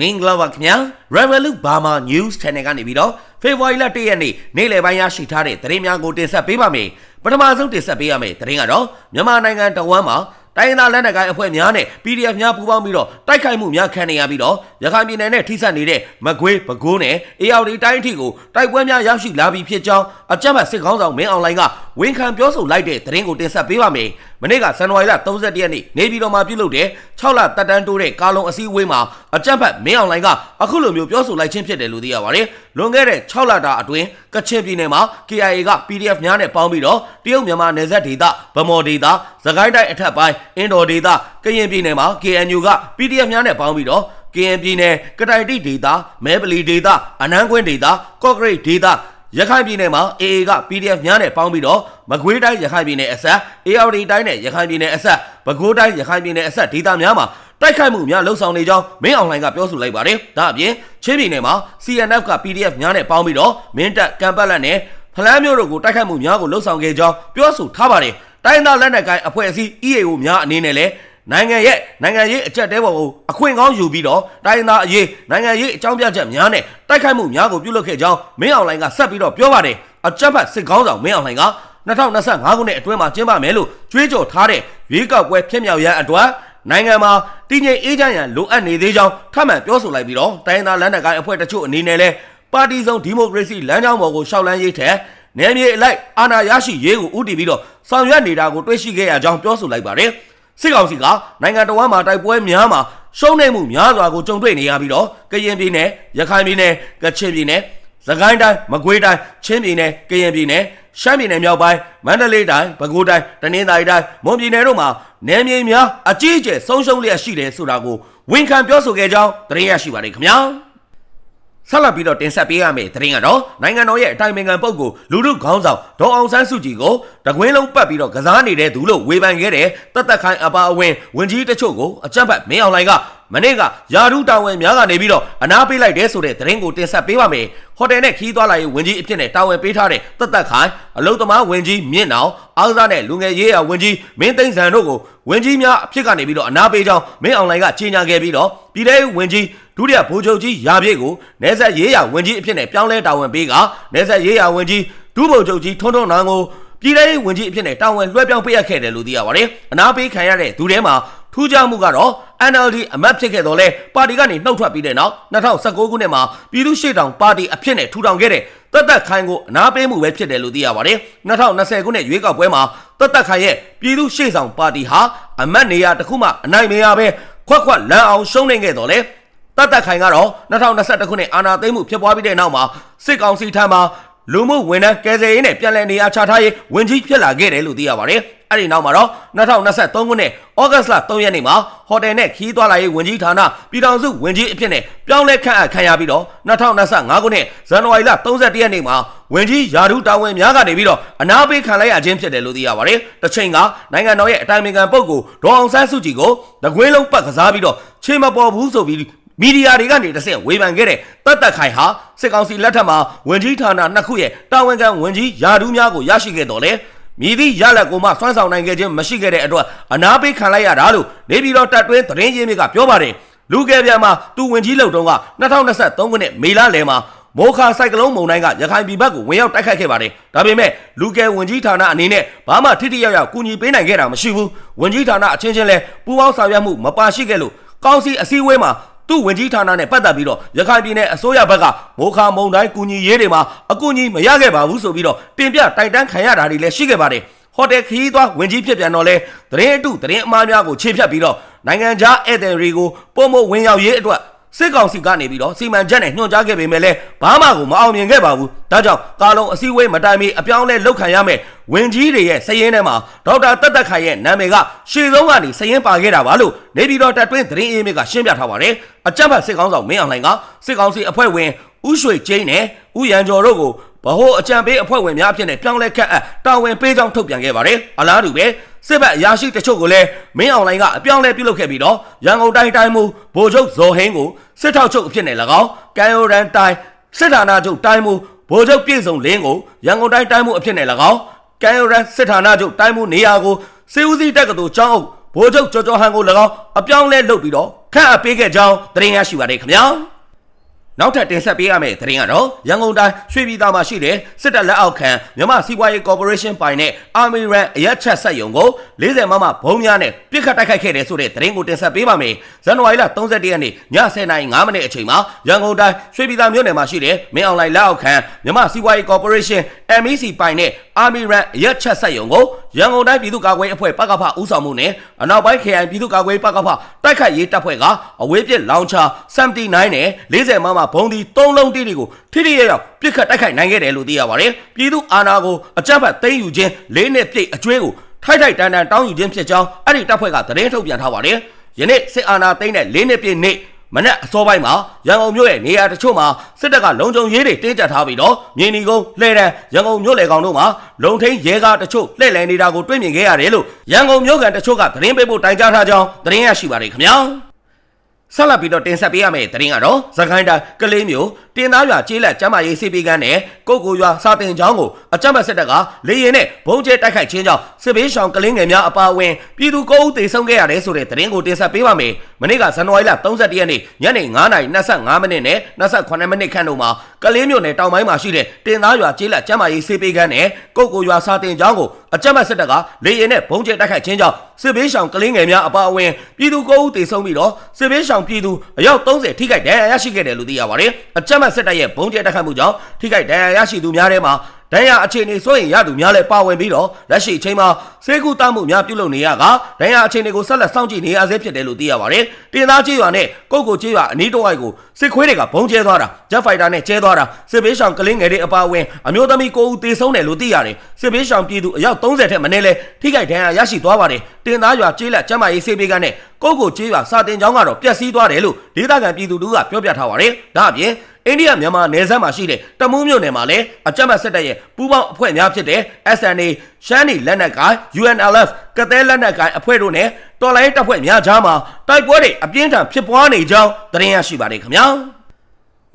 မင်္ဂလာပါခင်ဗျာ Revolut Burma News Channel ကနေပြီးတော့ဖေဖော်ဝါရီလ1ရက်နေ့နေ့လယ်ပိုင်းရရှိထားတဲ့သတင်းများကိုတင်ဆက်ပေးပါမယ်ပထမဆုံးတင်ဆက်ပေးရမယ့်သတင်းကတော့မြန်မာနိုင်ငံတဝမ်းမှာ တိုင်းဒေသလက်နက်ကိုင်အဖွဲ့များနဲ့ PDF များပူးပေါင်းပြီးတော့တိုက်ခိုက်မှုများခံနေရပြီးတော့ရခိုင်ပြည်နယ်နဲ့ထိစပ်နေတဲ့မကွေးပဲခူးနဲ့အေရဝတီတိုင်းအထိကိုတိုက်ပွဲများရောက်ရှိလာပြီးဖြစ်ကြောင်းအကြမ်းဖက်စစ်ကောင်းဆောင်မင်းအွန်လိုင်းကဝန်ခံပြောဆိုလိုက်တဲ့သတင်းကိုတင်ဆက်ပေးပါမယ်။မနေ့ကဇန်နဝါရီလ31ရက်နေ့နေပြည်တော်မှာပြုလုပ်တဲ့6လတက်တန်းတိုးတဲ့ကာလုံအစည်းအဝေးမှာအကြမ်းဖက်မင်းအွန်လိုင်းကအခုလိုမျိုးပြောဆိုလိုက်ခြင်းဖြစ်တယ်လို့သိရပါတယ်။လွန်ခဲ့တဲ့6လတာအတွင်းကချင်ပြည်နယ်မှာ KIA က PDF များနဲ့ပေါင်းပြီးတော့တရုတ်မြန်မာနယ်စပ်ဒေသဗမော်ဒေသသခိုင်းတိုင်းအထက်ပိုင်းအင်ဒိုဒေသကရင်ပြည်နယ်မှာ KNU က PDF များနဲ့ပေါင်းပြီးတော့ကရင်ပြည်နယ်ကတိုင်တိဒေသမဲပလီဒေသအနန်းကွင်းဒေသကော့ဂရိတ်ဒေသရခိုင်ပြည်နယ်မှာ AA က PDF များနဲ့ပေါင်းပြီးတော့မကွေးတိုင်းရခိုင်ပြည်နယ်အဆက် AR တိုင်းနဲ့ရခိုင်ပြည်နယ်အဆက်ပဲခူးတိုင်းရခိုင်ပြည်နယ်အဆက်ဒေသများမှာတိုက်ခိုက်မှုများလှုပ်ဆောင်နေကြောင်းမင်းအွန်လိုင်းကပြောဆိုလိုက်ပါတယ်။ဒါအပြင်ချင်းပြည်နယ်မှာ CNF က PDF များနဲ့ပေါင်းပြီးတော့မင်းတပ်ကံပတ်လက်နဲ့ဖလန်းမျိုးတို့ကိုတိုက်ခိုက်မှုများကိုလှုပ်ဆောင်ခဲ့ကြောင်းပြောဆိုထားပါတယ်။ တိုင်းသားလက်နက်ကိုင်အဖွဲ့အစည်း EAO များအနေနဲ့လည်းနိုင်ငံရဲ့နိုင်ငံရေးအကြက်တဲပေါ်ကိုအခွင့်ကောင်းယူပြီးတော့တိုင်းသားအရေးနိုင်ငံရေးအကြောင်းပြချက်များနဲ့တိုက်ခိုက်မှုများကိုပြုလုပ်ခဲ့ကြောင်းမင်းအွန်လိုင်းကဆက်ပြီးတော့ပြောပါတယ်အကြက်ဖက်စစ်ကောင်းဆောင်မင်းအွန်လိုင်းက2025ခုနှစ်အတွင်းမှာကျင်းပမယ်လို့ကြွေးကြော်ထားတဲ့ရွေးကောက်ပွဲဖြစ်မြောက်ရန်အတွက်နိုင်ငံမှာတည်ငြိမ်အေးချမ်းရန်လိုအပ်နေသေးကြောင်းထပ်မံပြောဆိုလိုက်ပြီးတော့တိုင်းသားလက်နက်ကိုင်အဖွဲ့တချို့အနေနဲ့လည်းပါတီစုံဒီမိုကရေစီလမ်းကြောင်းပေါ်ကိုရှောက်လန်းရေးထက် နယ်မြေအလိုက်အာဏာရရှိရေးကိုဥတည်ပြီးတော့ဆောင်ရွက်နေတာကိုတွေ့ရှိခဲ့ရကြောင်းပြောဆိုလိုက်ပါတယ်စစ်ကောင်စီကနိုင်ငံတော်ဝန်မှာတိုက်ပွဲများမှာရှုံးနေမှုများစွာကိုကြုံတွေ့နေရပြီးတော့ကရင်ပြည်နယ်ရခိုင်ပြည်နယ်ကချင်ပြည်နယ်စကိုင်းတိုင်းမကွေးတိုင်းချင်းပြည်နယ်ကရင်ပြည်နယ်ရှမ်းပြည်နယ်မြောက်ပိုင်းမန္တလေးတိုင်းပဲခူးတိုင်းတနင်္သာရီတိုင်းမွန်ပြည်နယ်တို့မှာနယ်မြေများအကြီးအကျယ်ဆုံးရှုံးလျက်ရှိတယ်ဆိုတာကိုဝန်ခံပြောဆိုခဲ့ကြောင်းသတင်းရရှိပါတယ်ခင်ဗျာ ဆက်လက်ပြီးတော့တင်ဆက်ပေးရမယ့်သတင်းကတော့နိုင်ငံတော်ရဲ့အတိုင်ပင်ခံပုဂ္ဂိုလ်လူထုခေါင်းဆောင်ဒေါအောင်ဆန်းစုကြည်ကိုတကွင်းလုံးပတ်ပြီးတော့ကစားနေတဲ့သူလို့ဝေဖန်ခဲ့တဲ့တသက်ခိုင်အပါအဝင်ဝင်ကြီးတချို့ကိုအကြမ်းဖက်မင်းအောင်လှိုင်က မနေ့ကယာရုတာဝန်များကနေပြီးတော့အနာပေးလိုက်တဲ့ဆိုတဲ့သတင်းကိုတင်ဆက်ပေးပါမယ်ဟိုတယ်နဲ့ခီးသွားလာရေးဝင်ကြီးအဖြစ်နဲ့တာဝန်ပေးထားတဲ့တသက်ခိုင်အလုသမားဝင်ကြီးမြင့်နောင်အားစားနဲ့လူငယ်ရေးရာဝင်ကြီးမင်းသိန်းစံတို့ကိုဝင်ကြီးများအဖြစ်ကနေပြီးတော့အနာပေးကြောင်းမင်းအောင်လှိုင်ကကြေညာခဲ့ပြီးတော့ပြည်ထောင်ဝင်ကြီးဒုတိယဗိုလ်ချုပ်ကြီးရာပြည့်ကိုနေဆက်ရေးရာဝင်ကြီးအဖြစ်နဲ့ပြောင်းလဲတာဝန်ပေးကနေဆက်ရေးရာဝင်ကြီးဒုဗိုလ်ချုပ်ကြီးထွန်းထွန်းနောင်ကိုပြည်ထောင်ဝင်ကြီးအဖြစ်နဲ့တာဝန်လွှဲပြောင်းပေးရခဲ့တယ်လို့သိရပါတယ်အနာပေးခံရတဲ့သူထဲမှာ ထူးခြားမှုကတော့ NLD အမတ်ဖြစ်ခဲ့တော့လဲပါတီကနေနှုတ်ထွက်ပြီးတဲ့နောက်2019ခုနှစ်မှာပြည်သူ့ရှေ့တောင်ပါတီအဖြစ်နဲ့ထူထောင်ခဲ့တဲ့တက်တက်ခိုင်ကိုအနာပေးမှုပဲဖြစ်တယ်လို့သိရပါတယ်2020ခုနှစ်ရွေးကောက်ပွဲမှာတက်တက်ခိုင်ရဲ့ပြည်သူ့ရှေ့ဆောင်ပါတီဟာအမတ်နေရာတစ်ခုမှအနိုင်မရပဲခွက်ခွက်လန်းအောင်ရှုံးနေခဲ့တော့လဲတတ်တတ်ခိုင်ကတော့2021ခုနှစ်အာဏာသိမ်းမှုဖြစ်ပွားပြီးတဲ့နောက်မှာစစ်ကောင်စီထံမှ လူမှုဝန်ထမ်းကယ်ဆယ်ရေးနဲ့ပြည်내နေရာချထားရေးဝင်ကြီးဖြစ်လာခဲ့တယ်လို့သိရပါတယ်။အဲ့ဒီနောက်မှာတော့2023ခုနှစ်ဩဂတ်စ်လ3ရက်နေ့မှာဟိုတယ်နဲ့ခီးသွားလာရေးဝင်ကြီးဌာနပြည်ထောင်စုဝင်ကြီးအဖြစ်နဲ့ပြောင်းလဲခန့်အပ်ခံရပြီးတော့2025ခုနှစ်ဇန်နဝါရီလ31ရက်နေ့မှာဝင်ကြီးယာဒူတာဝန်များကနေပြီးတော့အနာပေးခံလိုက်ရခြင်းဖြစ်တယ်လို့သိရပါတယ်။တစ်ချိန်ကနိုင်ငံတော်ရဲ့အတိုင်ပင်ခံပုဂ္ဂိုလ်ဒေါအောင်ဆန်းစုကြည်ကိုတကွင်းလုံးပတ်ကစားပြီးတော့ချိန်မပေါ်ဘူးဆိုပြီး မီဒီယာတွေကနေတစ်ဆင့်ဝေဖန်ခဲ့တဲ့တတ်တက်ခိုင်ဟာစစ်ကောင်စီလက်ထက်မှာဝင်ကြီးဌာနနှစ်ခုရဲ့တာဝန်ခံဝင်ကြီးယာဒူးများကိုရရှိခဲ့တော်လဲမြည်သည့်ရလက်ကိုမှစွမ်းဆောင်နိုင်ခဲ့ခြင်းမရှိခဲ့တဲ့အတွက်အနာပေးခံလိုက်ရတာလို့နေပြည်တော်တပ်တွင်းသတင်းရင်းမြစ်ကပြောပါတယ်လူကယ်ပြန်မှာသူဝင်ကြီးလုံတုံးက2023ခုနှစ်မေလလယ်မှာမောခါစိုက်ကလုံးမုံတိုင်းကရခိုင်ပြည်ဘက်ကိုဝင်ရောက်တိုက်ခိုက်ခဲ့ပါတယ်။ဒါပေမဲ့လူကယ်ဝင်ကြီးဌာနအနေနဲ့ဘာမှထိထိရောက်ရောက်ကူညီပေးနိုင်ခဲ့တာမရှိဘူး။ဝင်ကြီးဌာနအချင်းချင်းလဲပူးပေါင်းဆောင်ရွက်မှုမပါရှိခဲ့လို့ကောင်းစီအစည်းအဝေးမှာ သူ့ဝင်ကြီးဌာနနဲ့ပတ်သက်ပြီးတော့ရခိုင်ပြည်နယ်အစိုးရဘက်ကမိုးခါမုံတိုင်းကူညီရေးတွေမှာအကူအညီမရခဲ့ပါဘူးဆိုပြီးတော့တင်ပြတိုက်တန်းခံရတာတွေလည်းရှိခဲ့ပါတယ်ဟိုတယ်ခရီးသွားဝင်ကြီးဖြစ်ပြန်တော့လဲသတင်းအတုသတင်းအမှားများကိုခြေဖြတ်ပြီးတော့နိုင်ငံခြားဧည့်သည်တွေကိုပုံမဝင်ရောက်ရေးအတွက် စစ်ကောင်စီကနေပြီးတော့စီမံချက်နဲ့ညွှန်ကြားခဲ့ပေမဲ့လည်းဘာမှကိုမအောင်မြင်ခဲ့ပါဘူး။ဒါကြောင့်ကာလုံအစည်းအဝေးမတိုင်မီအပြောင်းလဲလောက်ခံရမယ်။ဝင်ကြီးတွေရဲ့စည်ရင်းထဲမှာဒေါက်တာတက်တက်ခိုင်ရဲ့နာမည်ကရှေ့ဆုံးကနေစည်ရင်းပါခဲ့တာပါလို့နေပြည်တော်တပ်တွင်းသတင်းအေးမြစ်ကရှင်းပြထားပါတယ်။အကြမ်းဖက်စစ်ကောင်ဆောင်မင်းအောင်လှိုင်ကစစ်ကောင်စီအဖွဲ့ဝင်ဥရွှေကျင်းနဲ့ဥရန်ကျော်တို့ကိုဗဟိုအကြံပေးအဖွဲ့ဝင်များအဖြစ်နဲ့ပြောင်းလဲခန့်အပ်တာဝန်ပေးကြောင်းထုတ်ပြန်ခဲ့ပါတယ်။အလားတူပဲစစ်ဘက်အရာရှိတချို့ကိုလည်းမင်းအောင်လိုင်းကအပြောင်းလဲပြုလုပ်ခဲ့ပြီးတော့ရန်ကုန်တိုင်းတိုင်းမူဗိုလ်ချုပ်ဇော်ဟင်းကိုစစ်ထောက်ချုပ်အဖြစ်နဲ့၎င်းကံရိုရန်တိုင်းစစ်ဌာနချုပ်တိုင်းမူဗိုလ်ချုပ်ပြည်စုံလင်းကိုရန်ကုန်တိုင်းတိုင်းမူအဖြစ်နဲ့၎င်းကံရိုရန်စစ်ဌာနချုပ်တိုင်းမူနေရာကိုစေဦးစီးတက္ကသိုလ်ကျောင်းအုပ်ဗဗိုလ်ချုပ်ကျော်ကျော်ဟန်ကို၎င်းအပြောင်းလဲလုပ်ပြီးတော့ခန့်အပ်ပေးခဲ့ကြောင်းသတင်းရရှိပါတယ်ခင်ဗျာ နောက်ထပ်တင်ဆက်ပေးရမယ့်သတင်းကတော့ရန်ကုန်တိုင်းရွှေပြည်သာမှာရှိတဲ့စစ်တပ်လက်အောက်ခံမြန်မာစီးပွားရေးကော်ပိုရေးရှင်းပိုင်တဲ့အာမီရန်အရက်ချက်ဆက်ယုံကို40မမဘုံများနဲ့ပြစ်ခတ်တိုက်ခိုက်ခဲ့တဲ့ဆိုတဲ့သတင်းကိုတင်ဆက်ပေးပါမယ်။ဇန်နဝါရီလ31ရက်နေ့ည10:05မိနစ်အချိန်မှာရန်ကုန်တိုင်းရွှေပြည်သာမြို့နယ်မှာရှိတဲ့မင်းအွန်လိုင်းလက်အောက်ခံမြန်မာစီးပွားရေးကော်ပိုရေးရှင်း MEC ပိုင်တဲ့အာမီရန်အရက်ချက်ဆက်ယုံကိုရန်ကုန်တိုင်းပြည်သူ့ကာကွယ်ရေးအဖွဲ့ပကဖဦးဆောင်မှုနဲ့အနောက်ပိုင်း KI ပြည်သူ့ကာကွယ်ရေးပကဖတိုက်ခိုက်ရေးတပ်ဖွဲ့ကအဝေးပြစ်လောင်ချာ79နဲ့40မမဘုံဒီ3လုံးတိတိကိုထိထိရရပြစ်ခတ်တိုက်ခိုက်နိုင်ခဲ့တယ်လို့သိရပါတယ်။ပြည်သူအာဏာကိုအကြမ်းဖက်သိမ်းယူခြင်းလေးနှစ်ပြည့်အကျွေးကိုထိုက်ထိုက်တန်တန်တောင်းယူခြင်းဖြစ်ကြောင်းအဲ့ဒီတပ်ဖွဲ့ကသတင်းထုတ်ပြန်ထားပါတယ်။ယနေ့စစ်အာဏာသိမ်းတဲ့လေးနှစ်ပြည့်နေ့မနက်အစောပိုင်းမှာရန်ကုန်မြို့ရဲ့နေရာတချို့မှာစစ်တပ်ကလုံခြုံရေးတွေတင်းကျပ်ထားပြီးတော့မြေနီကုန်းလှဲတန်းရန်ကုန်မြို့လေကောင်တို့မှာလုံထိန်ရဲကားတချို့လှည့်လည်နေတာကိုတွေ့မြင်ခဲ့ရတယ်လို့ရန်ကုန်မြို့ကန်တချို့ကသတင်းပေးဖို့တိုင်ကြားထားကြောင်းသတင်းရရှိပါတယ်ခင်ဗျာ ဆက်လက်ပြီးတော့တင်ဆက်ပေးရမယ့်သတင်းကတော့သခိုင်းတိုင်းကလေးမျိုးတင်သားရွာကျေးလက်ကျမ်းမာရေးစီပီကန်းနဲ့ကုတ်ကူရွာစာတင်ချောင်းကိုအကြမ်းဖက်စစ်တပ်ကလေရင်နဲ့ဘုံကျဲတိုက်ခိုက်ခြင်းကြောင့်စစ်ဘေးရှောင်ကလေးငယ်များအပါအဝင်ပြည်သူ9ဦးသေဆုံးခဲ့ရတယ်ဆိုတဲ့သတင်းကိုတင်ဆက်ပေးပါမယ်။မနေ့ကဇန်နဝါရီလ31ရက်နေ့ညနေ9:25မိနစ်နဲ့28မိနစ်ခန့်တို့မှာကလေးမျိုးနယ်တောင်ပိုင်းမှာရှိတဲ့တင်သားရွာကျေးလက်ကျမ်းမာရေးစီပီကန်းနဲ့ကုတ်ကူရွာစာတင်ချောင်းကိုအကြမ်းဖက်စစ်တပ်ကလေရင်နဲ့ဘုံကျဲတိုက်ခိုက်ခြင်းကြောင့်စစ်ဘေးရှောင်ကလေးငယ်များအပါအဝင်ပြည်သူ9ဦးသေဆုံးပြီးတော့စစ်ဘေးရှောင်ပြည်သူအယောက်30ထိခိုက်ဒဏ်ရာရရှိခဲ့တယ်လို့သိရပါတယ်။အကြမ်းဖက်စစ်တပ်ရဲ့ဘုံကျဲတိုက်ခိုက်မှုကြောင့်ထိခိုက်ဒဏ်ရာရရှိသူများထဲမှာ ဒဏ်ရာအခြေအနေစိုးရင်ရသူများလည်းပါဝင်ပြီးတော့လက်ရှိအချိန်မှာစေကူတမှုများပြုလုပ်နေရကဒဏ်ရာအခြေအနေကိုဆက်လက်စောင့်ကြည့်နေရဆဲဖြစ်တယ်လို့သိရပါတယ်။တင်သားကြီးရွာနဲ့ကုတ်ကိုကြီးရွာအနီးတစ်ဝိုက်ကိုစစ်ခွေးတွေကဘုံကျဲသွားတာဂျက်ဖိုက်တာနဲ့ကျဲသွားတာစစ်ဘေးရှောင်ကလင်းငယ်တွေအပါအဝင်အမျိုးသမီး9ဦးသေဆုံးတယ်လို့သိရတယ်။စစ်ဘေးရှောင်ပြည်သူအယောက်30ထက်မနည်းလဲထိခိုက်ဒဏ်ရာရရှိသွားပါတယ်။တင်သားရွာကျေးလက်ကျမ်းမာရေးစေပေးကန်းနဲ့ကုတ်ကိုကြီးရွာစာတင်ကျောင်းကတော့ပျက်စီးသွားတယ်လို့ဒေသခံပြည်သူတို့ကပြောပြထားပါတယ်။ဒါအပြင် အိန္ဒိယမြန်မာနယ်စပ်မှာရှိတဲ့တမူးမြို့နယ်မှာလည်းအကြမ်းဖက်စစ်တပ်ရဲ့ပူးပေါင်းအဖွဲ့များဖြစ်တဲ့ SNA ရှမ်းနီလက်နက်ကိုင် UNLF ကသဲလက်နက်ကိုင်အဖွဲ့တို့နဲ့တော်လိုင်းတပ်ဖွဲ့များကြားမှာတိုက်ပွဲတွေအပြင်းထန်ဖြစ်ပွားနေကြောင်းသတင်းရရှိပါတယ်ခင်ဗျာ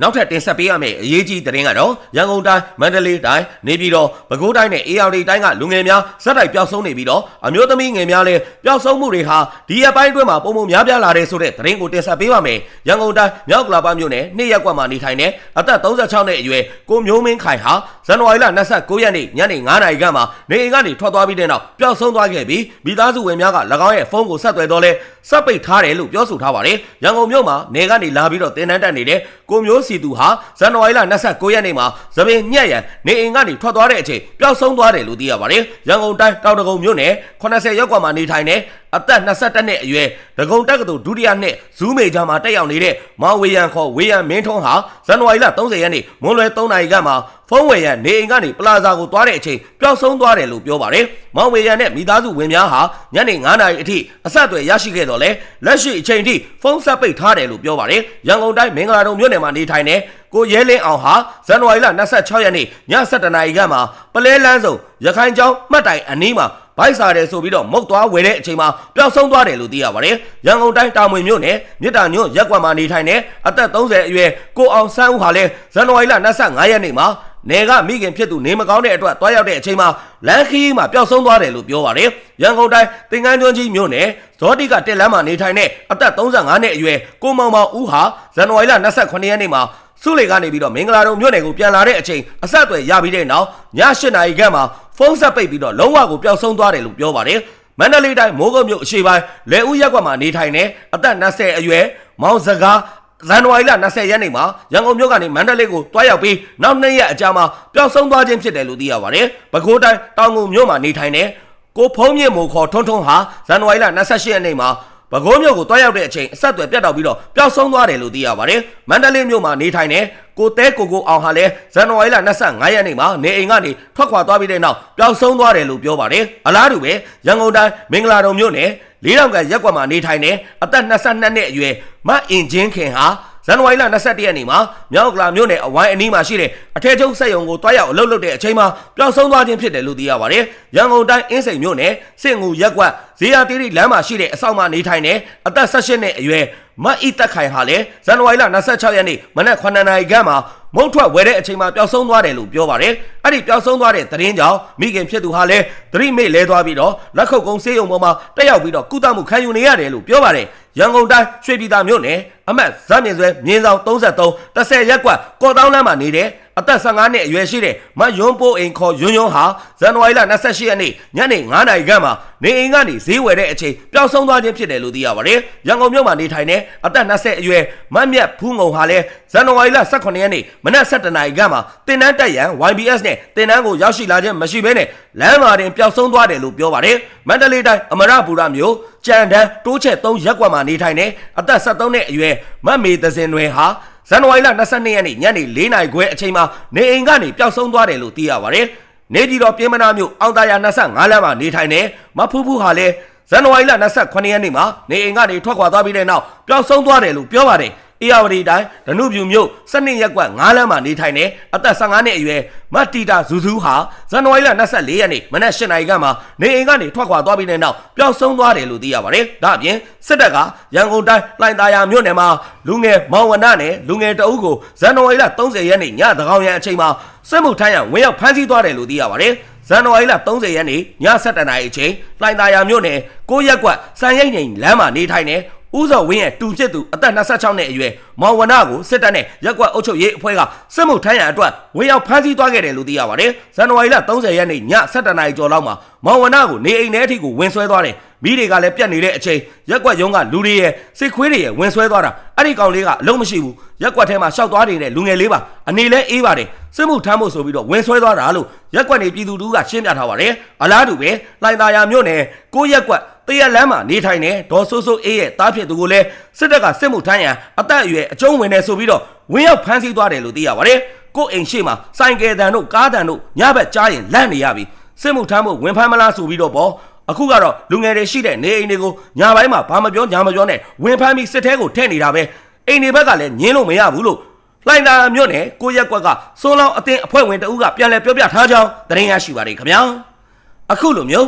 နောက်ထပ်တင်ဆက်ပေးရမယ့်အရေးကြီးသတင်းကတော့ရန်ကုန်တိုင်းမန္တလေးတိုင်းနေပြည်တော်ပဲခူးတိုင်းနဲ့အေရဝတီတိုင်းကလူငယ်များဇက်တိုက်ပျောက်ဆုံးနေပြီးတော့အမျိုးသမီးငယ်များလည်းပျောက်ဆုံးမှုတွေဟာဒီရက်ပိုင်းအတွင်းမှာပုံပုံများပြားလာတဲ့ဆိုတဲ့သတင်းကိုတင်ဆက်ပေးပါမယ်။ရန်ကုန်တိုင်းမြောက်ကလာပမြို့နယ်နှစ်ရက်ကွက်မှာနေထိုင်တဲ့အသက်36နှစ်အရွယ်ကိုမျိုးမင်းခိုင်ဟာဇန်နဝါရီလ29ရက်နေ့ညနေ9:00နာရီခန့်မှာနေအိမ်ကနေထွက်သွားပြီးတဲ့နောက်ပျောက်ဆုံးသွားခဲ့ပြီးမိသားစုဝင်များက၎င်းရဲ့ဖုန်းကိုဆက်သွယ်တော့လဲစက်ပိတ်ထားတယ်လို့ပြောဆိုထားပါတယ်။ရန်ကုန်မြို့မှာနေကနေလာပြီးတော့တင်တန်းတက်နေတဲ့ကိုမျိုးစီသူဟာဇန်နဝါရီလ29ရက်နေ့မှာသပင်ညက်ရန်နေအိမ်ကနေထွက်သွားတဲ့အချိန်ပျောက်ဆုံးသွားတယ်လို့သိရပါတယ်။ရန်ကုန်တိုင်းတောင်တကုံမြို့နယ်80ရပ်ကွက်မှာနေထိုင်တဲ့ အသက်22နှစ်အရွယ်ဒဂုံတက္ကသိုလ်ဒုတိယနှစ်ဇူးမေဂျာမှာတက်ရောက်နေတဲ့မောင်ဝေယံခေါ်ဝေယံမင်းထွန်းဟာဇန်နဝါရီလ30ရက်နေ့မွန်းလွယ်3နာရီခန့်မှာဖုန်းဝေယံနေအိမ်ကနေပလာဇာကိုသွားတဲ့အချိန်ပျောက်ဆုံးသွားတယ်လို့ပြောပါတယ်။မောင်ဝေယံနဲ့မိသားစုဝင်များဟာညနေ9နာရီအထိအဆက်အသွယ်ရရှိခဲ့တော့လဲလက်ရှိအချိန်ထိဖုန်းဆက်ပိတ်ထားတယ်လို့ပြောပါတယ်။ရန်ကုန်တိုင်းမင်္ဂလာတုံမြို့နယ်မှာနေထိုင်တဲ့ကိုရဲလင်းအောင်ဟာဇန်နဝါရီလ26ရက်နေ့ည7:00နာရီခန့်မှာပလဲလန်းစုံရခိုင်ကျောင်းမှတ်တိုင်အနီးမှာ ဘိုက်စားတယ်ဆိုပြီးတော့မုတ်သွားဝယ်တဲ့အချိန်မှာပျောက်ဆုံးသွားတယ်လို့သိရပါတယ်။ရန်ကုန်တိုင်းတာမွေမြို့နယ်မြစ်တာညွန့်ရက်ကွက်မှာနေထိုင်တဲ့အသက်30အရွယ်ကိုအောင်ဆန်းဦးဟာလည်းဇန်နဝါရီလ25ရက်နေ့မှာနေကမိခင်ဖြစ်သူနေမကောင်းတဲ့အတွက်တွားရောက်တဲ့အချိန်မှာလမ်းခီးမှာပျောက်ဆုံးသွားတယ်လို့ပြောပါတယ်။ရန်ကုန်တိုင်းသင်္ကန်းကျွန်းကြီးမြို့နယ်ဇောတိကတက်လမ်းမှာနေထိုင်တဲ့အသက်35နှစ်အရွယ်ကိုမောင်မောင်ဦးဟာဇန်နဝါရီလ28ရက်နေ့မှာစုလေကနေပြီးတော့မင်္ဂလာတုံမြို့နယ်ကိုပြန်လာတဲ့အချိန်အဆက်အသွယ်ရပြီးတဲ့နောက်ည8နာရီခန့်မှာ ဖုန်းဆက်ပိတ်ပြီးတော့လုံးဝကိုပျောက်ဆုံးသွားတယ်လို့ပြောပါတယ်မန္တလေးတိုင်းမိုးကုတ်မြို့အရှေ့ပိုင်းလဲဦးရက်ကွက်မှာနေထိုင်နေအသက်20အရွယ်မောင်စကားဇန်နဝါရီလ20ရက်နေ့မှာရန်ကုန်မြို့ကနေမန္တလေးကိုတွားရောက်ပြီးနောက်နှစ်ရက်အကြာမှာပျောက်ဆုံးသွားခြင်းဖြစ်တယ်လို့သိရပါတယ်။ပဲခူးတိုင်းတောင်ငူမြို့မှာနေထိုင်နေကိုဖုံးမြင့်မို့ခေါ်ထွန်းထွန်းဟာဇန်နဝါရီလ28ရက်နေ့မှာ ပဲခူးမြို့ကိုတွားရောက်တဲ့အချိန်အဆက်အသွယ်ပြတ်တောက်ပြီးတော့ပျောက်ဆုံးသွားတယ်လို့သိရပါတယ်။မန္တလေးမြို့မှာနေထိုင်နေကိုတဲကိုကိုအောင်ဟာလည်းဇန်နဝါရီလ25ရက်နေ့မှာနေအိမ်ကနေထွက်ခွာသွားပြီးတဲ့နောက်ပျောက်ဆုံးသွားတယ်လို့ပြောပါတယ်။အလားတူပဲရန်ကုန်တိုင်းမင်္ဂလာတုံမြို့နယ်လေးတောင်ကရက်ကွက်မှာနေထိုင်နေအသက်22နှစ်အရွယ်မအင်ဂျင်းခင်ဟာ ဇန်နဝါရီလ22ရက်နေ့မှာမြောက်ကလာမြို့နယ်အဝိုင်းအနီးမှာရှိတဲ့အထက်ချုပ်စက်ရုံကိုတွားရောက်အလုပ်လုပ်တဲ့အချိန်မှာပျောက်ဆုံးသွားခြင်းဖြစ်တယ်လို့သိရပါတယ်။ရန်ကုန်တိုင်းအင်းစိန်မြို့နယ်စစ်ငူရက်ကွက်ဇေယျတိရိလမ်းမှာရှိတဲ့အဆောက်အဦနေထိုင်နေအသက်18နှစ်အရွယ်မတ်ဤတက်ခိုင်ဟာလည်းဇန်နဝါရီလ26ရက်နေ့မနက်9:00နာရီခန့်မှာမုံထွက်ဝယ်တဲ့အချိန်မှာပျောက်ဆုံးသွားတယ်လို့ပြောပါတယ်အဲ့ဒီပျောက်ဆုံးသွားတဲ့သတင်းကြောင့်မိခင်ဖြစ်သူဟာလည်းသတိမေ့လဲသွားပြီးတော့လက်ခုပ်ကုန်းဆေးရုံပေါ်မှာတက်ရောက်ပြီးတော့ကုသမှုခံယူနေရတယ်လို့ပြောပါတယ် ရန်ကုန်တိုင်းရွှေပြည်သာမြို့နယ်အမတ်ဇမြင့်ဆွဲမြင်းဆောင်33 30ရက်ကွက်ကော်တောင်းလမ်းမှာနေတဲ့ အသက်15နှစ်အရွယ်ရှိတဲ့မယွန်းပိုးအိမ်ခေါ်ယွန်းယွန်းဟာဇန်နဝါရီလ28ရက်နေ့ညနေ9နာရီခန့်မှာနေအိမ်ကနေဈေးဝယ်တဲ့အချိန်ပျောက်ဆုံးသွားခြင်းဖြစ်တယ်လို့သိရပါတယ်ရန်ကုန်မြို့မှာနေထိုင်တဲ့အသက်20အရွယ်မတ်မြတ်ဖူးငုံဟာလည်းဇန်နဝါရီလ18ရက်နေ့မနက်7နာရီခန့်မှာတင်နန်းတက်ရန် YBS နဲ့တင်နန်းကိုရောက်ရှိလာခြင်းမရှိဘဲနဲ့လမ်းမှာတင်ပျောက်ဆုံးသွားတယ်လို့ပြောပါတယ်မန္တလေးတိုင်းအမရပူရမြို့ကြံတန်းတိုးချက်3ရက်ကွက်မှာနေထိုင်တဲ့အသက်73နှစ်အရွယ်မတ်မေသစင်တွင်ဟာဇ န်နဝါရီလ22ရက်နေ့ညနေ4နာရီခွဲအချိန်မှာနေအိမ်ကနေပျောက်ဆုံးသွားတယ်လို့သိရပါတယ်နေပြည်တော်ပြည်မနာမြို့အောင်သားရ25လမ်းမှာနေထိုင်နေမဖူးဖူးဟာလည်းဇန်နဝါရီလ28ရက်နေ့မှာနေအိမ်ကနေထွက်ခွာသွားပြီးတဲ့နောက်ပျောက်ဆုံးသွားတယ်လို့ပြောပါတယ် အေရဝတီတိုင်းဒနုပြူမြို့စနစ်ရက်ကွက်9လမ်းမှာနေထိုင်နေအသက်15နှစ်အရွယ်မတ်တီတာဇူဇူးဟာဇန်နဝါရီလ24ရက်နေ့မနက်8နာရီခန့်မှာနေအိမ်ကနေထွက်ခွာသွားပြီးတဲ့နောက်ပျောက်ဆုံးသွားတယ်လို့သိရပါတယ်။ဒါအပြင်စစ်တပ်ကရန်ကုန်တိုင်းလှိုင်သာယာမြို့နယ်မှာလူငယ်မောင်ဝနနဲ့လူငယ်တအုပ်ကိုဇန်နဝါရီလ30ရက်နေ့ညသကောင်ရန်အချိန်မှာစစ်မှုထမ်းရန်ဝင်ရောက်ဖမ်းဆီးသွားတယ်လို့သိရပါတယ်။ဇန်နဝါရီလ30ရက်နေ့ည7:00နာရီအချိန်လှိုင်သာယာမြို့နယ်ကိုရက်ကွက်စံရိတ်ငိန်လမ်းမှာနေထိုင်နေ ဦးစောဝင်းရဲ့တူဖြစ်သူအသက်26နှစ်အရွယ်မောင်ဝနကိုစစ်တပ်နဲ့ရက်ကွက်အုပ်ချုပ်ရေးအဖွဲ့ကစစ်မှုထမ်းရန်အတွက်ဝင်ရောက်ဖမ်းဆီးသွားခဲ့တယ်လို့သိရပါတယ်။ဇန်နဝါရီလ30ရက်နေ့ည7:00နာရီကျော်လောက်မှာမောင်ဝနကိုနေအိမ်ထဲအထိကိုဝင်ဆွဲသွားတယ်။မိတွေကလည်းပြက်နေတဲ့အချိန်ရက်ကွက်ရုံးကလူတွေရဲ့စစ်ခွေးတွေရဲ့ဝင်ဆွဲသွားတာအဲ့ဒီကောင်လေးကအလုံးမရှိဘူး။ရက်ကွက်ထဲမှာရှောက်သွားနေတဲ့လူငယ်လေးပါ။အနေလဲအေးပါတယ်။စစ်မှုထမ်းဖို့ဆိုပြီးတော့ဝင်ဆွဲသွားတာလို့ရက်ကွက်နေပြည်သူတူကရှင်းပြထားပါတယ်။အလားတူပဲလှိုင်သာယာမြို့နယ်ကိုရက်ကွက် တရလမ်းမှာနေထိုင်နေဒေါ်ဆိုးဆိုးအေးရဲ့တားဖြစ်သူကိုလည်းစစ်တပ်ကစစ်မှုထမ်းရန်အသက်အရွယ်အကျုံးဝင်နေဆိုပြီးတော့ဝင်းရောက်ဖမ်းဆီးသွားတယ်လို့သိရပါတယ်။ကိုအိမ်ရှိမှာစိုင်ကယ်တန်တို့ကားတန်တို့ညဘက်ကြားရင်လန့်နေရပြီ။စစ်မှုထမ်းဖို့ဝင်ဖမ်းမလားဆိုပြီးတော့ပေါ့အခုကတော့လူငယ်တွေရှိတဲ့နေအိမ်တွေကိုညာဘက်မှာဘာမပြောညာမပြောနဲ့ဝင်ဖမ်းပြီးစစ်ထဲကိုထည့်နေတာပဲအိမ်တွေဘက်ကလည်းညင်းလို့မရဘူးလို့လှိုင်သာမြို့နယ်ကိုရက်ကွက်ကစိုးလောင်းအတင်းအဖွဲ့ဝင်တအုပ်ကပြန်လည်ပြောပြထားကြောင်းသတင်းရရှိပါတယ်ခင်ဗျာအခုလိုမျိုး